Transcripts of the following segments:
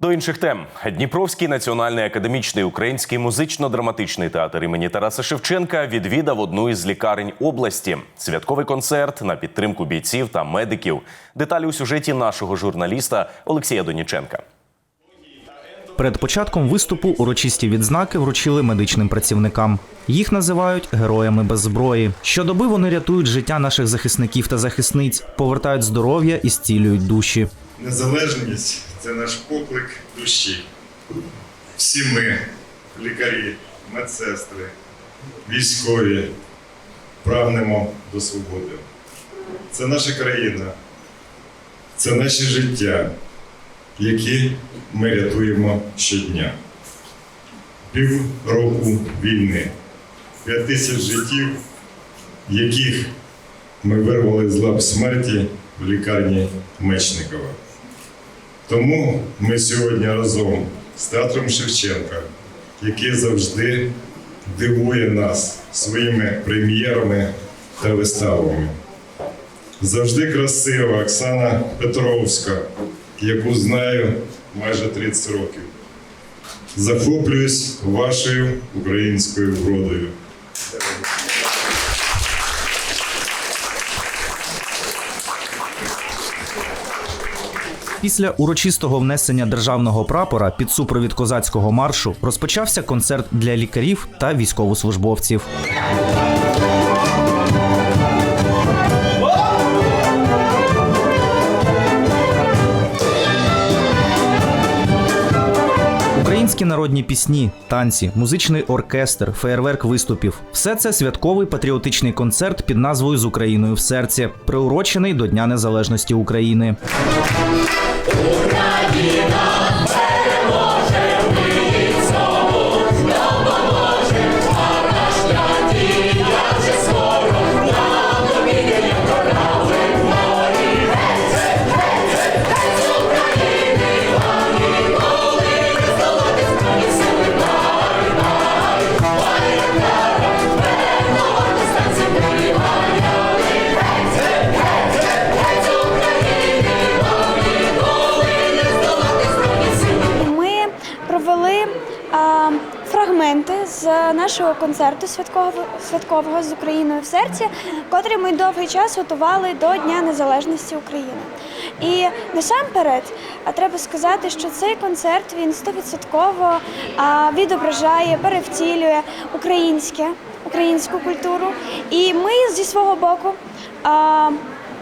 До інших тем Дніпровський національний академічний український музично-драматичний театр імені Тараса Шевченка відвідав одну із лікарень області. Святковий концерт на підтримку бійців та медиків. Деталі у сюжеті нашого журналіста Олексія Доніченка. Перед початком виступу урочисті відзнаки вручили медичним працівникам. Їх називають героями без зброї. Щодоби вони рятують життя наших захисників та захисниць, повертають здоров'я і зцілюють душі. Незалежність це наш поклик душі. Всі ми, лікарі, медсестри, військові, прагнемо до свободи. Це наша країна, це наші життя, які ми рятуємо щодня. Пів року війни, п'ять тисяч життів, яких ми вирвали з лап смерті в лікарні Мечникова. Тому ми сьогодні разом з театром Шевченка, який завжди дивує нас своїми прем'єрами та виставами. Завжди красива Оксана Петровська, яку знаю майже 30 років. Захоплююсь вашою українською вродою. Після урочистого внесення державного прапора під супровід козацького маршу розпочався концерт для лікарів та військовослужбовців. Українські народні пісні, танці, музичний оркестр, феєрверк виступів все це святковий патріотичний концерт під назвою З Україною в серці, приурочений до Дня Незалежності України. Ми фрагменти з нашого концерту святкового, святкового з Україною в серці, котрий ми довгий час готували до Дня Незалежності України. І насамперед треба сказати, що цей концерт він стовідсотково відображає, перевтілює українське, українську культуру. І ми зі свого боку.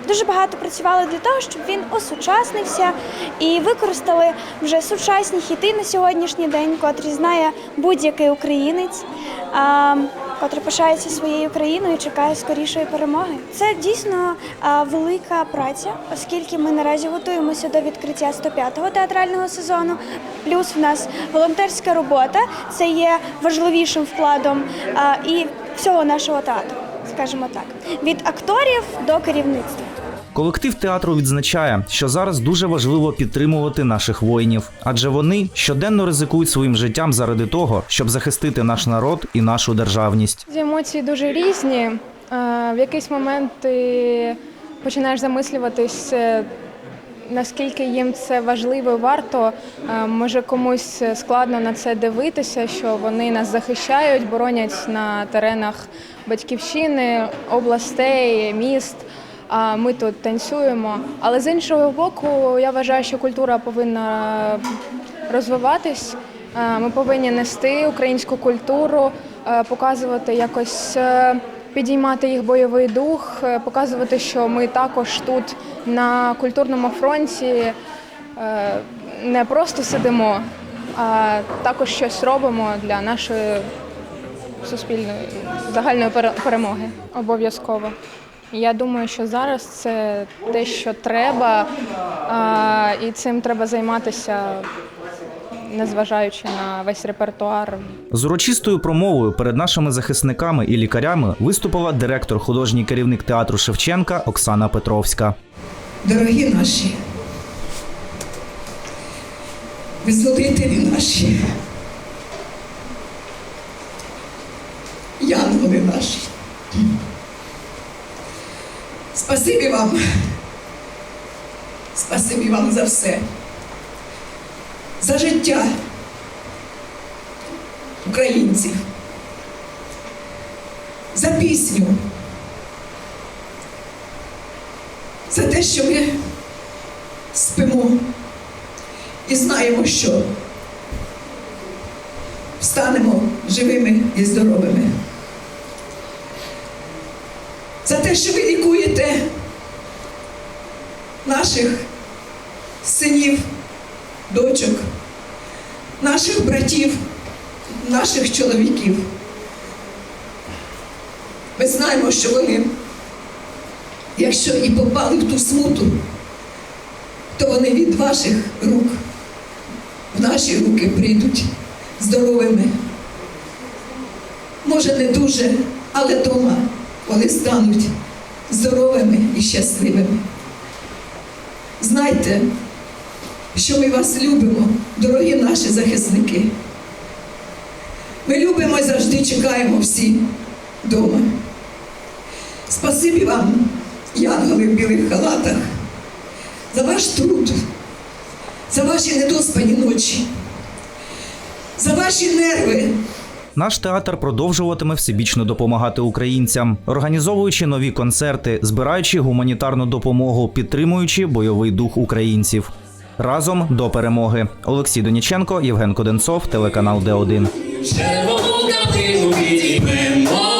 Дуже багато працювали для того, щоб він осучаснився і використали вже сучасні хіти на сьогоднішній день, котрі знає будь-який українець, котрий пишається своєю країною і чекає скорішої перемоги. Це дійсно велика праця, оскільки ми наразі готуємося до відкриття 105-го театрального сезону. Плюс в нас волонтерська робота це є важливішим вкладом і всього нашого театру, скажімо так, від акторів до керівництва. Колектив театру відзначає, що зараз дуже важливо підтримувати наших воїнів, адже вони щоденно ризикують своїм життям заради того, щоб захистити наш народ і нашу державність. Емоції дуже різні. Е, В якийсь момент ти починаєш замислюватись, е, наскільки їм це важливо і варто. Е, Може комусь складно на це дивитися, що вони нас захищають, боронять на теренах батьківщини, областей, міст. А ми тут танцюємо. Але з іншого боку, я вважаю, що культура повинна розвиватись. Ми повинні нести українську культуру, показувати якось. е, Підіймати їх бойовий дух, е, показувати, що ми також тут на культурному фронті е, не просто сидимо, а також щось робимо для нашої суспільної загальної перемоги. Обов'язково. Я думаю, що зараз це те, що треба, а, і цим треба займатися, незважаючи на весь репертуар. З урочистою промовою перед нашими захисниками і лікарями виступила директор художній керівник театру Шевченка Оксана Петровська. Дорогі наші, визволителі наші, янголи наші. Спасибі вам. Спасибі вам за все. за життя українців, за пісню, за те, що ми спимо і знаємо, що встанемо живими і здоровими. За те, що ви лікуєте наших синів, дочок, наших братів, наших чоловіків. Ми знаємо, що вони, якщо і попали в ту смуту, то вони від ваших рук в наші руки прийдуть здоровими. Може, не дуже, але дома вони стануть здоровими і щасливими. Знайте, що ми вас любимо, дорогі наші захисники. Ми любимо і завжди чекаємо всі вдома. Спасибі вам, янголи в білих халатах, за ваш труд, за ваші недоспані ночі, за ваші нерви. Наш театр продовжуватиме всебічно допомагати українцям, організовуючи нові концерти, збираючи гуманітарну допомогу, підтримуючи бойовий дух українців. Разом до перемоги. Олексій Доніченко, Євген Коденцов, телеканал Д1. Червону картину підіймемо,